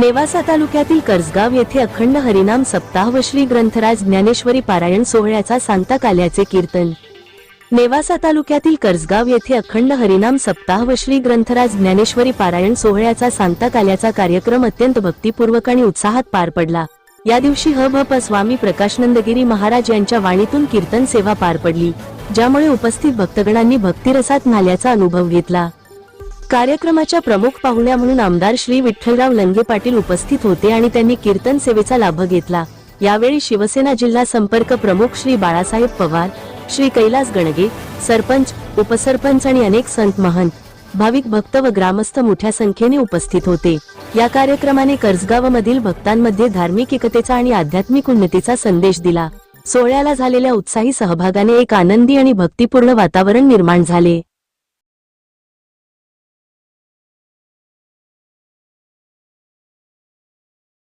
नेवासा तालुक्यातील कर्जगाव येथे अखंड हरिनाम सप्ताह व श्री ग्रंथराज ज्ञानेश्वरी पारायण सोहळ्याचा सांगता काल्याचे कीर्तन. नेवासा तालुक्यातील कर्जगाव येथे अखंड हरिनाम सप्ताह व श्री ग्रंथराज ज्ञानेश्वरी पारायण सोहळ्याचा सांगता काल्याचा कार्यक्रम अत्यंत भक्तिपूर्वक आणि उत्साहात पार पडला. या दिवशी ह भ प स्वामी प्रकाशनंदगिरी महाराज यांच्या वाणीतून कीर्तन सेवा पार पडली ज्यामुळे उपस्थित भक्तगणांनी भक्तिरसात नाल्याचा अनुभव घेतला. कार्यक्रमाच्या प्रमुख पाहुण्या म्हणून आमदार श्री विठ्ठलराव लंगे पाटील उपस्थित होते आणि त्यांनी कीर्तन सेवेचा लाभ घेतला. यावेळी शिवसेना जिल्हा संपर्क प्रमुख श्री बाळासाहेब पवार श्री कैलास गणगे सरपंच उपसरपंच आणि अनेक संत महंत भाविक भक्त व ग्रामस्थ मोठ्या संख्येने उपस्थित होते. या कार्यक्रमाने कर्जगावमधील भक्तांमध्ये धार्मिक एकतेचा आणि आध्यात्मिक उन्नतीचा संदेश दिला. सोहळ्याला झालेल्या उत्साही सहभागाने एक आनंदी आणि भक्तिपूर्ण वातावरण निर्माण झाले.